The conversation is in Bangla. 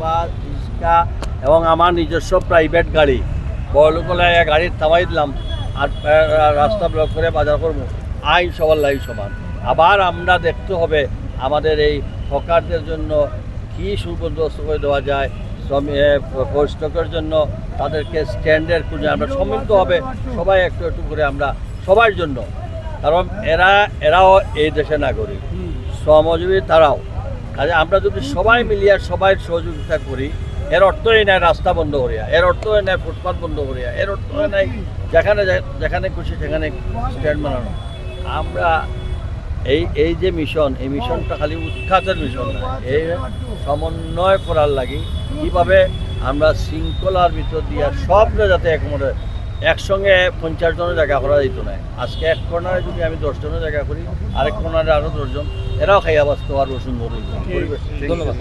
বাস রিক্সা এবং আমার নিজস্ব প্রাইভেট গাড়ি। বড়লোকলায় গাড়ি থামাই দিলাম। আর রাস্তা ব্লক করে বাজার করব। আইন সবার লাই সমান। আবার আমরা দেখতে হবে আমাদের এই হকারদের জন্য কী সুবন্দোবস্ত করে দেওয়া যায়। পরিষ্ঠকের জন্য তাদেরকে স্ট্যান্ডার্ড খুঁজে আমরা সম্মিলিত হবে সবাই একটু একটু করে আমরা সবার জন্য। কারণ এরা এরাও এই দেশের নাগরিক। শ্রমজীবী তারাও। কাজে আমরা যদি সবাই মিলিয়ে সবাই সহযোগিতা করি, এর অর্থ এই নাই রাস্তা বন্ধ করিয়া, এর অর্থ এই নাই ফুটপাথ বন্ধ করিয়া, এর অর্থ এই নাই যেখানে যেখানে খুশি সেখানে স্ট্যান্ড বানানো। আমরা এই এই যে মিশন এই মিশনটা খালি উৎখাতের মিশন না এই সমন্বয় করার লাগি কীভাবে আমরা শৃঙ্খলার ভিতর দিয়া সবটা যাতে একমতে একসঙ্গে পঞ্চাশ জনের জায়গা করা যেত না। আজকে এক কর্নারে যদি আমি দশ জনের জায়গা করি আরেক কর্নারে আরও দশজন এরাও খাইয়া বাঁচতে পারব সুন্দর ধন্যবাদ।